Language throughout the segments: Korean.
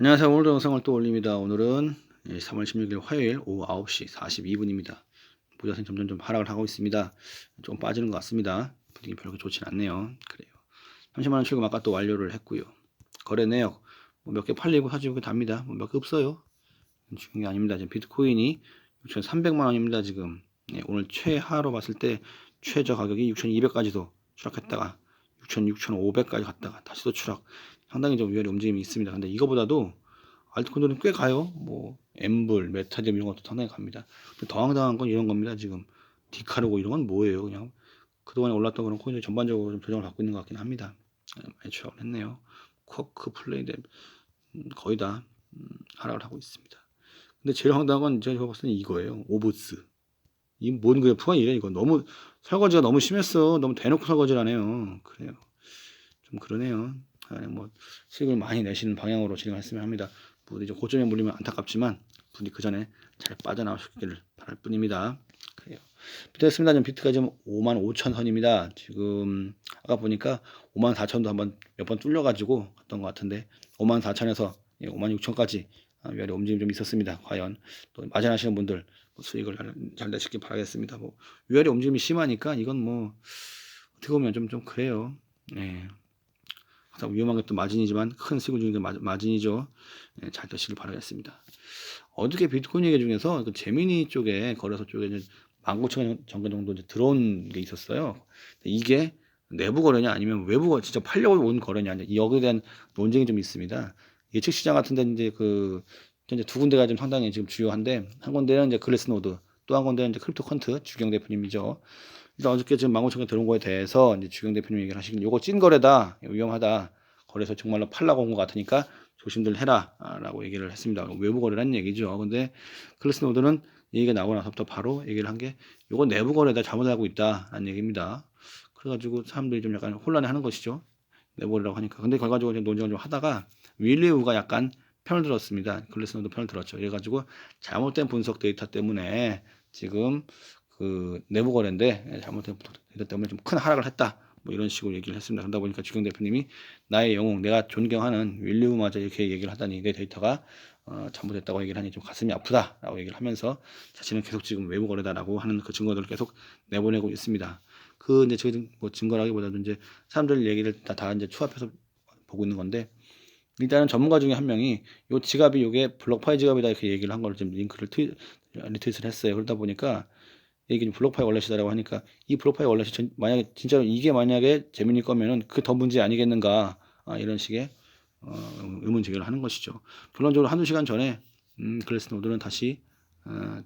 안녕하세요. 오늘도 영상을 또 올립니다. 오늘은 3월 16일 화요일 오후 9시 42분입니다. 부자선 점점 좀 하락을 하고 있습니다. 좀 빠지는 것 같습니다. 분위기 별로 좋진 않네요. 그래요. 30만원 출금 아까 또 완료를 했고요. 거래 내역 뭐 몇개 팔리고 사주고 답니다. 뭐 몇 개 없어요. 중요한 게 아닙니다. 지금 비트코인이 6,300만 원입니다. 지금 네, 오늘 최하로 봤을 때 최저 가격이 6,200까지도 추락했다가 6,600까지 갔다가 다시 또 추락. 상당히 좀 위험한 움직임이 있습니다. 근데 이거보다도 알트코인들은 꽤 가요. 뭐 엠블, 메타디움 이런 것도 상당히 갑니다. 근데 더 황당한 건 이런 겁니다. 지금 디카르고 이런 건 뭐예요? 그냥 그동안에 올랐던 그런 코인들 전반적으로 좀 조정을 받고 있는 것 같긴 합니다. 많이 추락을 했네요. 쿼크, 플레이드 음, 거의 다 음, 하락을 하고 있습니다. 근데 제일 황당한 건 제가 봤을 때는 이거예요. 오브스. 이 뭔 그래프가 이래 이거 너무 설거지가 너무 심했어. 너무 대놓고 설거지를 하네요. 그래요. 좀 그러네요. 아, 뭐 수익을 많이 내시는 방향으로 진행했으면 합니다. 부디 좀 고점에 물리면 안타깝지만 부디 그 전에 잘 빠져나오시기를 바랄 뿐입니다. 그래요. 비트했습니다. 지금 비트가 지금 5만 5천 선입니다. 지금 아까 보니까 5만 4천도 한번 몇 번 뚫려가지고 갔던 것 같은데 5만 4천에서 5만 6천까지 위아래 움직임 좀 있었습니다. 과연 또 마련하시는 분들 뭐 수익을 잘, 잘 내시길 바라겠습니다. 뭐 위아래 움직임이 심하니까 이건 뭐 어떻게 보면 좀 좀 그래요. 네. 항상 위험한 것도 마진이지만 큰 수익을 주는 게 마, 마진이죠. 네, 잘 되시길 바라겠습니다. 어저께 비트코인 얘기 중에서 그 재미니 쪽에 거래소 쪽에 19,000원 정도 이제 들어온 게 있었어요. 이게 내부 거래냐 아니면 외부 거 진짜 팔려고 온 거래냐 여기에 대한 논쟁이 좀 있습니다. 예측 시장 같은 데 이제 그 이제 두 군데가 좀 상당히 지금 주요한데 한 군데는 이제 글래스노드 또 한 군데는 이제 크립토 컨트 주경 대표님이죠. 일단 어저께 지금 망고천에 들어온 거에 대해서 이제 주경 대표님 얘기를 하시긴 요거 찐 거래다 위험하다 거래소 정말로 팔라고 온 것 같으니까 조심들 해라 라고 얘기를 했습니다. 외부 거래란 얘기죠. 근데 클래스노드는 얘기가 나오고 나서부터 바로 얘기를 한 게 요거 내부 거래다 잘못하고 있다 라는 얘기입니다. 그래가지고 사람들이 좀 약간 혼란해 하는 것이죠. 내부 거래라고 하니까. 근데 결과적으로 논쟁을 좀 하다가 윌리우가 약간 편을 들었습니다. 글래스노드 편을 들었죠. 그래가지고 잘못된 분석 데이터 때문에 지금 그 내부 거래인데 분석 데이터 때문에 좀 큰 하락을 했다. 뭐 이런 식으로 얘기를 했습니다. 그러다 보니까 주경 대표님이 나의 영웅, 내가 존경하는 윌리우마저 이렇게 얘기를 하다니 내 데이터가 어, 잘못됐다고 얘기를 하니 좀 가슴이 아프다라고 얘기를 하면서 자신은 계속 지금 외부 거래다라고 하는 그 증거들을 계속 내보내고 있습니다. 그 이제 저희 뭐 증거라기보다도 이제 사람들 얘기를 다, 다 이제 추합해서 보고 있는 건데 일단은 전문가 중에 한 명이 요 지갑이 요게 블록파이 지갑이다 이렇게 얘기를 한 거를 지금 링크를 트윗, 리트윗을 했어요. 그러다 보니까 이게 블록 파이 월렛이다라고 하니까 이 블록 파이 월렛이 전, 만약에 진짜로 이게 만약에 재민이 거면은 그 더 문제 아니겠는가 아, 이런 식의 어, 의문 제기를 하는 것이죠. 결론적으로 한두 시간 전에 음, 글래스 노드는 다시 어,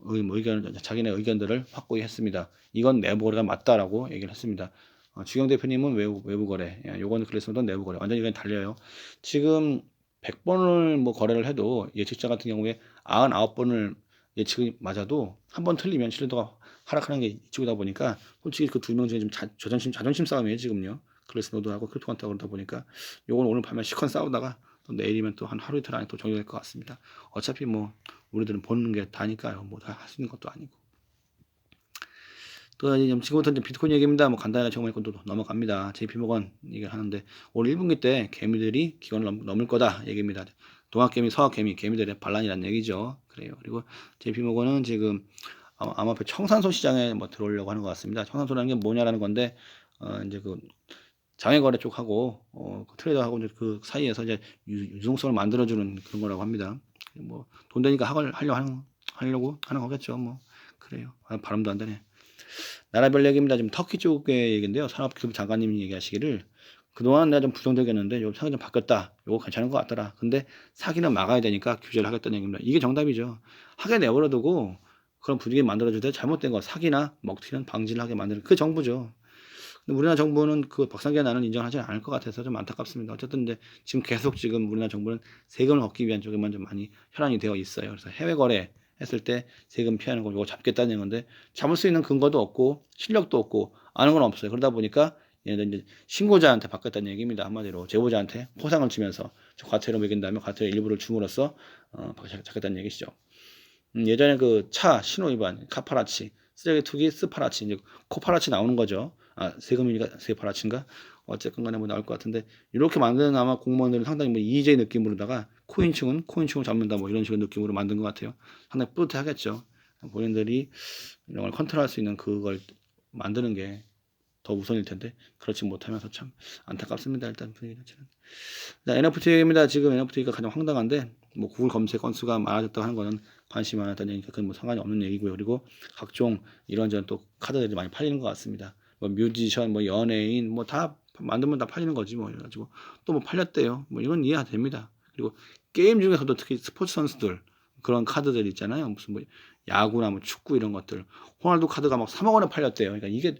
의, 뭐 의견 자기네 의견들을 확고히 했습니다. 이건 내부 거래가 맞다라고 얘기를 했습니다. 어, 주경 대표님은 외부, 외부 거래, 예, 요거는 글래스 노드는 내부 거래. 완전히 이건 달려요. 지금 100번을 뭐 거래를 해도 예측자 같은 경우에 99번을 예측이 맞아도 한 번 틀리면 신뢰도가 하락하는 게 이쪽이다 보니까 솔직히 그 두 명 중에 좀 자, 자존심 자존심 싸움이에요 지금요. 글래스노드하고 크립토한테 그러다 보니까 요건 오늘 밤에 시컨 싸우다가 또 내일이면 또 한 하루 이틀 안에 또 정리될 것 같습니다. 어차피 뭐 우리들은 보는 게 다니까요. 뭐 다 할 수 있는 것도 아니고. 또 이제 지금부터 이제 비트코인 얘기입니다. 뭐 간단하게 정말 것도 넘어갑니다. JP모건 얘기를 하는데 올 1분기 때 개미들이 기관을 넘, 을 거다 얘기입니다. 동학개미, 서학개미, 개미들의 반란이라는 얘기죠. 그래요. 그리고 JP모건은 지금 아마 청산소 시장에 뭐 들어오려고 하는 것 같습니다. 청산소라는 게 뭐냐라는 건데 어 이제 그 장외거래 쪽하고 어 그 트레이더하고 이제 그 사이에서 이제 유, 동성을 만들어주는 그런 거라고 합니다. 뭐 돈 되니까 학을 하려 하는 하려고 하는 거겠죠. 뭐 그래요. 아, 발음도 안 되네. 나라별 얘기입니다. 지금 터키 쪽의 얘기인데요. 산업기술 장관님이 얘기하시기를 그동안 내가 좀 부정적이었는데 요 생각이 좀 바뀌었다. 요거 괜찮은 것 같더라. 근데 사기는 막아야 되니까 규제를 하겠다는 얘기입니다. 이게 정답이죠. 하게 내버려두고 그런 분위기 만들어줄 때 잘못된 거 사기나 먹튀는 방지를 하게 만드는 그 정부죠. 근데 우리나라 정부는 그 박상기의 나는 인정하지 않을 것 같아서 좀 안타깝습니다. 어쨌든 이제 지금 계속 지금 우리나라 정부는 세금을 걷기 위한 쪽에만 좀 많이 혈안이 되어 있어요. 그래서 해외 거래 했을 때 세금 피하는 거 이거 잡겠다는 건데 잡을 수 있는 근거도 없고 실력도 없고 아는 건 없어요. 그러다 보니까 얘네들 이제 신고자한테 받겠다는 얘기입니다. 한마디로 제보자한테 포상을 주면서 과태료 매긴 다음에 과태료 일부를 줌으로써 어, 잡겠다는 얘기시죠. 음, 예전에 그 차 신호 위반 카파라치 쓰레기 투기 스파라치 이제 코파라치 나오는 거죠. 아 세금이니까 세파라치인가 어쨌건 간에 뭐 나올 것 같은데 이렇게 만드는 아마 공무원들은 상당히 뭐 이의제 느낌으로다가 코인층은 코인층을 잡는다 뭐 이런 식의 느낌으로 만든 것 같아요. 상당히 뿌듯하겠죠. 본인들이 이런 걸 컨트롤할 수 있는 그걸 만드는 게 더 우선일 텐데 그렇지 못하면서 참 안타깝습니다. 일단 분위기 자체는. 자, NFT입니다. 지금 NFT가 가장 황당한데 뭐 구글 검색 건수가 많아졌다고 하는 거는 관심이 많았다는 얘기니까 그건 뭐 상관이 없는 얘기고요. 그리고 각종 이런저런 또 카드들이 많이 팔리는 것 같습니다. 뭐 뮤지션, 뭐 연예인, 뭐 다 만들면 다 팔리는 거지 뭐 이래가지고 또 뭐 팔렸대요. 뭐 이건 이해가 됩니다. 그리고 게임 중에서도 특히 스포츠 선수들 그런 카드들 있잖아요. 무슨 뭐 야구나 뭐 축구 이런 것들 호날두 카드가 막 3억 원에 팔렸대요. 그러니까 이게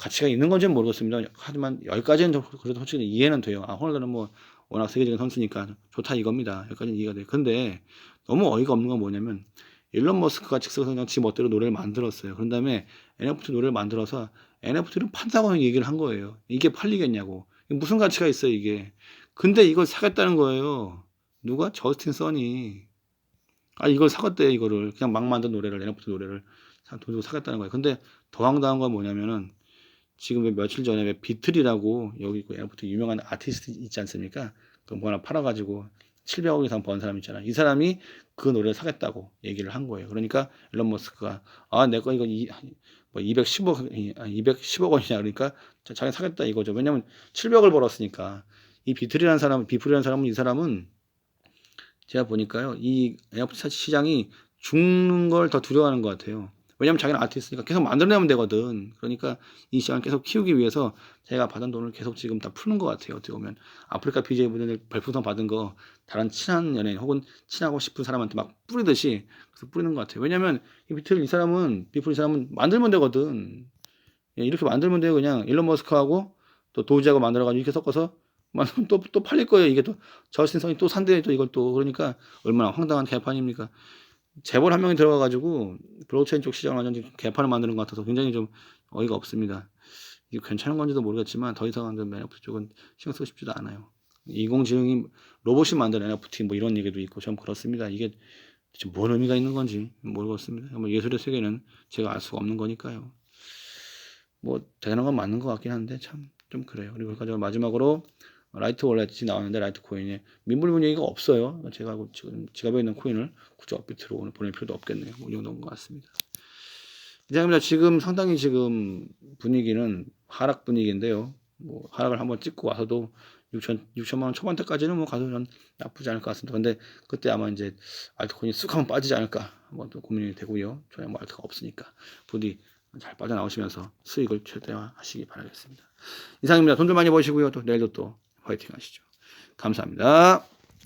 가치가 있는 건지는 모르겠습니다. 하지만 여기까지는 좀 그래도 솔직히 이해는 돼요. 아, 호날두는 뭐 워낙 세계적인 선수니까 좋다 이겁니다. 여기까지는 이해가 돼요. 근데 너무 어이가 없는 건 뭐냐면 일론 머스크가 즉석에서 그냥 지 멋대로 노래를 만들었어요. 그런 다음에 NFT 노래를 만들어서 NFT를 판다고 얘기를 한 거예요. 이게 팔리겠냐고. 무슨 가치가 있어요, 이게. 근데 이걸 사겠다는 거예요. 누가? 저스틴 써니. 아, 이걸 사겠대, 이거를. 그냥 막 만든 노래를, NFT 노래를 사- 돈 주고 사겠다는 거예요. 근데 더 황당한 건 뭐냐면은 지금 왜 며칠 전에 왜 비틀이라고 여기 그 NFT 유명한 아티스트 있지 않습니까? 그 뭐 하나 팔아가지고 700억 이상 번 사람 있잖아. 이 사람이 그 노래를 사겠다고 얘기를 한 거예요. 그러니까 일론 머스크가 아, 내 거 이거 이, 뭐 210억, 210억 원이냐. 그러니까 자- 자기 사겠다 이거죠. 왜냐면 700을 벌었으니까. 이 비틀이라는 사람, 비플이라는 사람은 이 사람은 제가 보니까요. 이 NFT 시장이 죽는 걸 더 두려워하는 것 같아요. 왜냐면 자기는 아티스트니까 계속 만들어내면 되거든. 그러니까 이 시장을 계속 키우기 위해서 제가 받은 돈을 계속 지금 다 푸는 것 같아요. 어떻게 보면 아프리카 BJ 분들 별풍선 받은 거 다른 친한 연예인 혹은 친하고 싶은 사람한테 막 뿌리듯이 그래서 뿌리는 것 같아요. 왜냐면 이 비틀 이 사람은 비플 이 사람은 만들면 되거든. 예, 이렇게 만들면 돼요. 그냥 일론 머스크하고 또 도지하고 만들어가지고 이렇게 섞어서 만들면 또, 또 팔릴 거예요. 이게 또 저스틴 성이 또 산대 또 이걸 또 그러니까 얼마나 황당한 개판입니까? 재벌 한 명이 들어가가지고 블록체인 쪽 시장을 완전히 개판을 만드는 것 같아서 굉장히 좀 어이가 없습니다. 이게 괜찮은 건지도 모르겠지만 더 이상은 NFT 쪽은 신경 쓰고 싶지도 않아요. 인공지능이 로봇이 만든 NFT 뭐 이런 얘기도 있고 좀 그렇습니다. 이게 지금 뭔 의미가 있는 건지 모르겠습니다. 뭐 예술의 세계는 제가 알 수가 없는 거니까요. 뭐 되는 건 맞는 것 같긴 한데 참 좀 그래요. 그리고 가지고 마지막으로 라이트 월렛이 나왔는데 라이트 코인에 민물 분위기가 없어요. 제가 알고 지금 지갑에 있는 코인을 굳이 업비트로 오늘 보낼 필요도 없겠네요. 뭐이 정도인 것 같습니다. 이상입니다. 지금 상당히 지금 분위기는 하락 분위기인데요. 뭐 하락을 한번 찍고 와서도 6천 6천만 원 초반대까지는 뭐 가도 전 나쁘지 않을 것 같습니다. 근데 그때 아마 이제 알트코인이 쑥 한번 빠지지 않을까 한번 또 고민이 되고요. 저는 뭐 알트가 없으니까 부디 잘 빠져나오시면서 수익을 최대화하시기 바라겠습니다. 이상입니다. 돈 좀 많이 버시고요. 또 내일도 또 화이팅 하시죠. 감사합니다.